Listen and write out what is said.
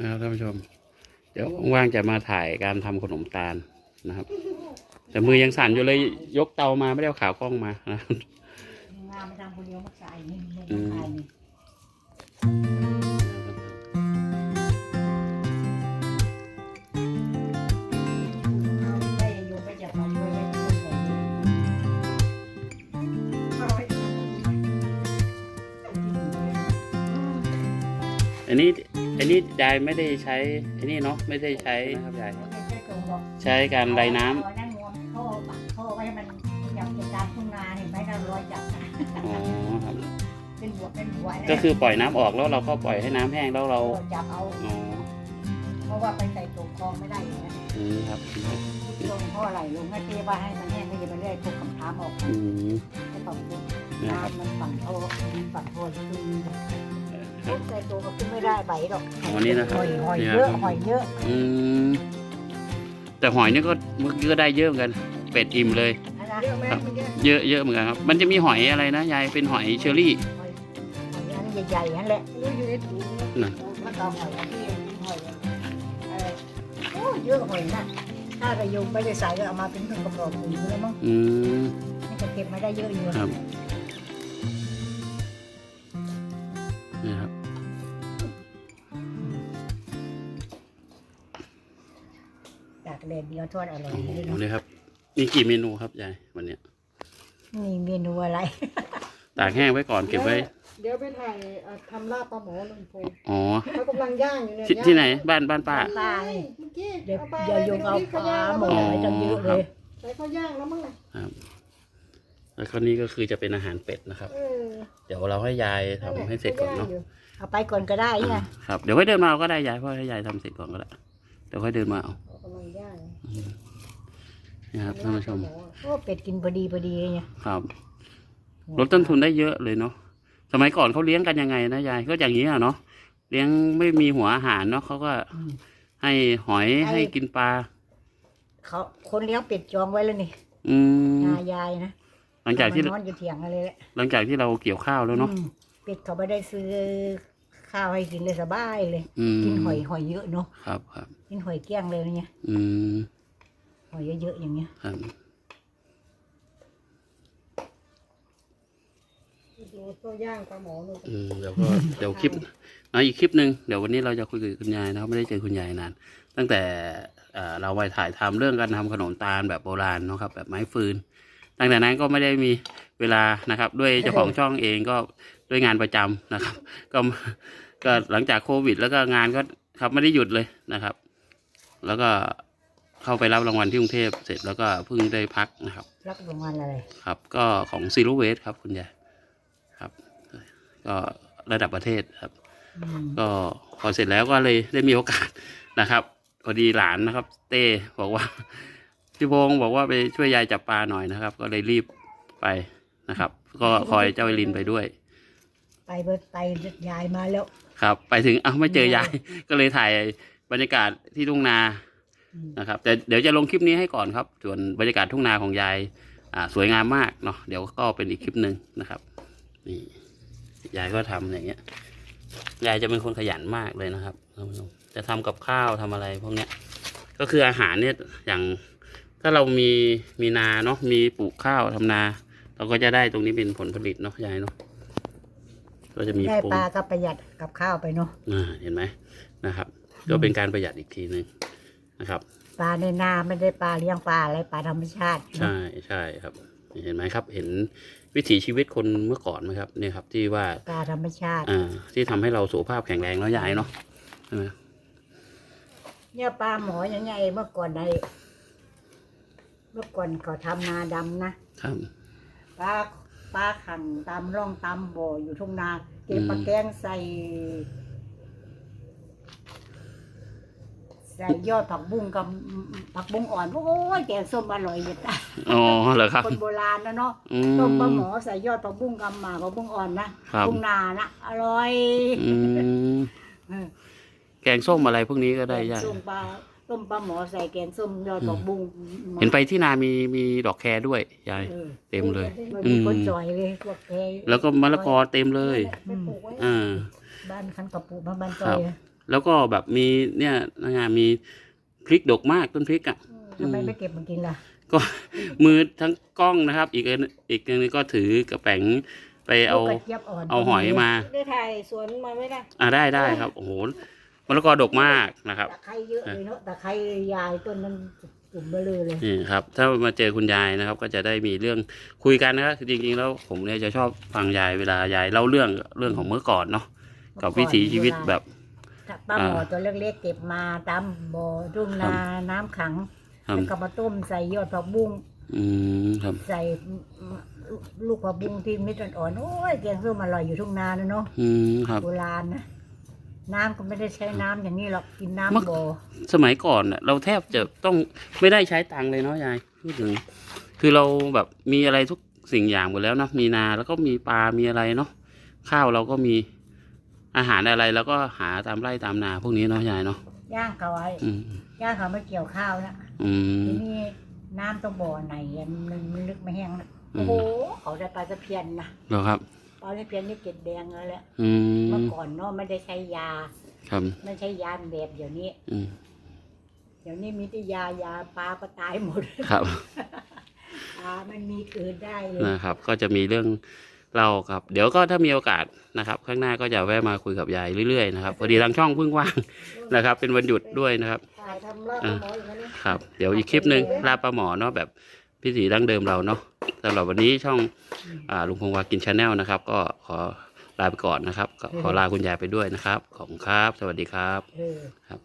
นะครับท่านผู้ชม เดี๋ยวว่างๆจะมาถ่ายการทำขนมตาลนะครับ แต่มือยังสั่นอยู่เลยยกเตามาไม่ได้เอาขาวกล้องมานะครับงานมาทำคนเดียวมาใส่นี่ไม่ใส่นี่อันนี้ อันนี้ยายไม่ได้ใช้อันนี้เนาะไม่ได้ใช้นะครับยายไม่ใช่กรงหรอกใช้การไดน้ำเอานั่งงวมท่อปักท่อไว้ให้มันจับจากการทุ่งนาเห็นไหมเราลอยจับนะอ๋อครับเป็นบวกเป็นบวกก็คือปล่อยน้ำออกแล้วเราก็ปล่อยให้น้ำแห้งแล้วเราจับเอา อ๋อเพราะว่าไปใส่ตกคลองไม่ได้อย่างเงี้ยอืมครับลงท่อไหลลงให้เตี้ยว่าให้มันแห้งไม่ใช่ไปเรื่อยพวกคำถามออกอืมให้ฝั่งบนนะครับน้ำมันฝั่งท่อฝั่งท่อขึ้น ปุ๊บใส่ตัวก็ขึ้นไม่ได้ใบหรอกวันนี้นะครับหอยหอยนี่เยอะครับหอยเยอะอืมแต่หอยนี่ก็เมื่อกี้ก็ได้เยอะเหมือนกัน เป็ดอิ่มเลย นะนะเยอะไหมครับเมื่อกี้เยอะเยอะเหมือนกันครับ มันจะมีหอยอะไรนะยายเป็นหอยเชอรี่ หอยหอยอันใหญ่ๆนั่นแหละรู้อยู่ในถุงนะนะมันต้องหอยอันที่หอยอะไรโอ้เยอะหอยน่ะถ้ากระยุงไม่ได้ใส่ก็เอามาเป็นเครื่องกำรองปุ๋ยแล้วมั้งอืมนี่ก็เก็บมาได้เยอะอยู่ครับ จากแดดเดียวทอดอร่อยโอ้โหเลยเนาะนี่ครับ มีกี่เมนูครับยายวันเนี้ยนี่เมนูอะไร ตากแห้งไว้ก่อนเก็บไว้ เดี๋ยวไปถ่ายเอ่อทำลาบปลาหมอลุงพงอ๋อเขากำลังย่างอยู่เนี่ยที่ที่ไหนบ้านบ้านป้าป้านี่ เมื่อกี้เดี๋ยวเอาปลาเดี๋ยวโยงเอาปลาหมอไว้ตั้งเยอะเลย ใส่ข้าวย่างแล้วมั้งครับ แล้วก็นี่ก็คือจะเป็นอาหารเป็ดนะครับ เออเดี๋ยวเราให้ยายทำให้เสร็จก่อนเนาะเอาไปก่อนก็ได้ไงครับ เดี๋ยวค่อยเดินมาเอาก็ได้ยายเพราะให้ยายทำเสร็จก่อนก็ได้ เดี๋ยวค่อยเดินมาเอาเขา กำลังย่างนี่ครับท่านผู้ชมโอ้เป็ดกินพอดีพอดีไงครับ ลดต้นทุนได้เยอะเลยเนาะสมัยก่อนเขาเลี้ยงกันยังไงนะยายก็อย่างนี้อะเนาะเลี้ยงไม่มีหัวอาหารเนาะเขาก็อืมให้หอยให้กินปลาเขาคนเลี้ยงเป็ดจองไว้แล้วนี่ อืมนายายนะหลังจากที่มันนอนอยู่เถียงอะไรแหละหลังจากที่เราเกี่ยวข้าวแล้วเนาะอืมเป็ดเขาไม่ได้ซื้อ ข้าวให้กินเลยสบายเลย อืมกินหอยหอยเยอะเนาะครับครับ กินหอยเกลี้ยงเลยเนี่ยอืมหอยเยอะๆอย่างเงี้ยครับดูตัวย่างปลาหมอลุงอืมเดี๋ยวก็ เดี๋ยวคลิปนะอีกคลิปหนึ่งเดี๋ยววันนี้เราจะคุยกับคุณยายนะครับไม่ได้เจอคุณยายนาน ตั้งแต่เอ่อเราไปถ่ายทำเรื่องการทำขนมตาลแบบโบราณเนาะครับแบบไม้ฟืนตั้งแต่นั้นก็ไม่ได้มีเวลานะครับ ด้วยเจ้าของช่องเองก็ ด้วยงานประจำนะครับ ก็ก็หลังจากโควิด แล้วก็งานก็ครับไม่ได้หยุดเลยนะครับ แล้วก็เข้าไปรับรางวัลที่กรุงเทพเสร็จแล้วก็เพิ่งได้พักนะครับ รักรางวัลอะไรครับ ก็ของซีโรเวสครับคุณยายครับ ก็ระดับประเทศครับอืมก็พอเสร็จแล้วก็เลยได้มีโอกาสนะครับพอดีหลานนะครับ เต้บอกว่าพี่พงศ์บอกว่าไปช่วยยายจับปลาหน่อยนะครับ ก็เลยรีบไปนะครับ ก็คอยเจ้าไอรินไปด้วย ไปเบิดไปยายมาแล้ว ครับ ไปถึงอ้าวไม่เจอยาย ก็เลยถ่ายบรรยากาศที่ทุ่งนาอืม นะครับ แต่เดี๋ยวจะลงคลิปนี้ให้ก่อนครับ ส่วนบรรยากาศทุ่งนาของยายอ่าสวยงามมากเนาะเดี๋ยวก็เป็นอีกคลิปหนึ่งนะครับนี่ยายก็ทำอย่างเงี้ยยายจะเป็นคนขยันมากเลยนะครับท่านผู้ชมจะทำกับข้าวทำอะไรพวกเนี้ย ก็คืออาหารเนี่ยอย่างถ้าเรามีมีนาเนาะมีปลูกข้าวทำนา เราก็จะได้ตรงนี้เป็นผลผลิตเนาะยายเนาะ ก็จะมีได้ปลูปลากก็ประหยัดกับข้าวไปเนาะอ่าเห็นไหมนะครับ ก็เป็นการประหยัดอีกทีหนึ่งนะครับ ปลาในนาไม่ได้ปลาเลี้ยงปลาอะไรปลาธรรมชาติ ใช่ใช่ครับ เห็นไหมครับ เห็นวิถีชีวิตคนเมื่อก่อนไหมครับเนี่ยครับที่ว่าปลาธรรมชาติอ่าที่ทำให้เราสุขภาพแข็งแรงแล้วยายเนาะใช่ไหมเนี่ยปลาหมอยังไงเมื่อก่อนในเมื่อก่อนเขาทำนาดำนะครับปลา ปลาขังตามร่องตามบ่ออยู่ทุ่งนาเก็บปลาแกงใส่ใส่ยอดผักบุ้งกับผักบุ้งอ่อนโอ้ยแกงส้มอร่อยเด็ดอะอ๋อเหรอครับคนโบราณนะเนาะอืต้มปลาหมมอใส่ยอดผักบุ้งกับหมากผักบุ้งอ่อนนะครับบุ้งนานะอร่อยอืมเออแกงส้มอะไรพวกนี้ก็ได้ยายแกงส้มปลา ต้มปลาหมอใส่แกงส้มยอดผักบุ้งเห็นไปที่นามีมีดอกแครด้วยยายออเต็มเลยมันอืมีมคนจอยเลยพวกแกแล้วก็มะละกอเต็มเลยไปปลูกไว้อ่าบ้านคันกระปุกมาบ้านจครัอยบแล้วก็แบบมีเนี่ยนะงานมีพริกดกมากต้นพริกอะทำไมไม่เก็บมากินล่ะ ก็มือทั้งกล้องนะครับ อีกอันอีกอันนึงก็ถือกระแป๋งไปเอาลูกกระจี๊ยบอ่อนเอาหอยมาได้ถ่ายสวนมาไหมล่ะอ่าได้ได้ครับโอ้โห มะละกอดกมากนะครับ ตะไคร้เยอะเลยเนาะตะไคร้ยายต้นนั้นจุ่มเบลอเลย นี่ครับ ถ้ามาเจอคุณยายนะครับ ก็จะได้มีเรื่องคุยกันนะครับจริงๆแล้วผมเนี่ยจะชอบฟังยายเวลายายเล่าเรื่องเรื่องของเมื่อก่อนเนาะกับวิถีชีวิตแบบป้าหมออ่าตัวเล็กๆเก็บมาตามบ่อทุ่งนาน้ำขังครับ แล้วก็มาต้มใส่ยอดผักบุ้งอืมครับ ใส่ลูกผักบุ้งที่เม็ดอ่อนๆโอ้ยแกงส้มอร่อยอยู่ทุ่งนานะเนาะอืมครับโบราณนะ น้ำก็ไม่ได้ใช้น้ำอย่างนี้หรอกกินเมื่อน้ำบ่อสมัยก่อนน่ะเราแทบจะต้องไม่ได้ใช้ตังค์เลยเนาะยายพูดถึง คือเราแบบมีอะไรทุกสิ่งอย่างหมดแล้วเนาะมีนาแล้วก็มีปลา มีอะไรเนาะข้าวเราก็มีอาหารอะไรแล้วก็หาตามไร่ตามนาพวกนี้เนาะยายเนาะย่างเขาไว้อืมย่างเขาไม่เกี่ยวข้าวนะอืม ทีนี้น้ำต้องบ่อไหนอะมันมันลึกไม่แห้งนะอืโอ้มโหเขาได้ปลาตะเพียนนะเหรอครับ ปลาตะเพียนนี่เกล็ดแดงเลยแหละอืเมื่อมก่อนเนาะไม่ได้ใช้ยา ครับไม่ใช่ยาแบบเดี๋ยวนี้ อืมเดี๋ยวนี้มีแต่ยายาปลาก็ตายหมดครับ ปลามันมีเกิดได้เลย นะครับก็จะมีเรื่องเล่าครับ เดี๋ยวก็ถ้ามีโอกาสนะครับ ข้างหน้าก็จะแวะมาคุยกับยายเรื่อยๆนะครับพอดีทางช่องเพิ่งว่างนะครับ เป็นวันหยุดด้วยนะครับ ถ่ายทำลาบปลาหมออย่างนั้นนี่ครับ เดี๋ยวอีกคลิปหนึ่งลาบปลาหมอเนาะแบบ พิถีดั้งเดิมเราเนาะสำหรับวันนี้ช่องอ่าลุงพงวากินชาแนลนะครับ ก็ขอลาไปก่อนนะครับก็ขอลาคุณยายไปด้วยนะครับ ขอบคุณครับ สวัสดีครับเออครับ